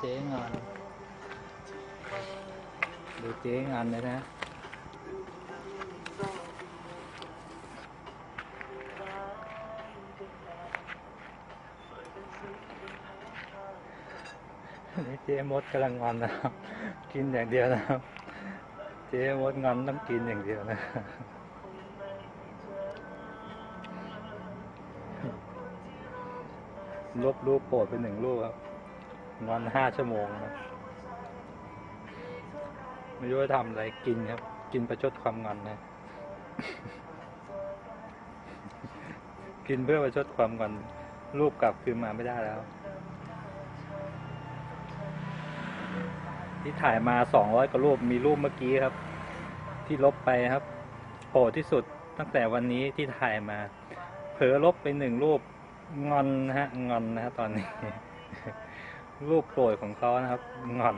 เจ๊งอนดูเจ๊งานเลยนะนี่เจ๊มดกำลังงอนนะครับ กินอย่างเดียวนะครับ เจ๊มดงอนต้องกินอย่างเดียวนะลบรูปโปรดเป็นหนึ่งรูปครับ งอนห้าชั่วโมงนะครับไม่รู้จะทำอะไรกินครับ กินประชดความงอนนะ กินเพื่อประชดความงอน รูปกลับคืนมาไม่ได้แล้ว ที่ถ่ายมาสองร้อยกว่ารูปมีรูปเมื่อกี้ครับ ที่ลบไปครับโปรดที่สุดตั้งแต่วันนี้ที่ถ่ายมา เผลอลบไปหนึ่งรูปงอนนะฮะ งอนนะฮะตอนนี้ รูปโปรดของเขานะครับงอน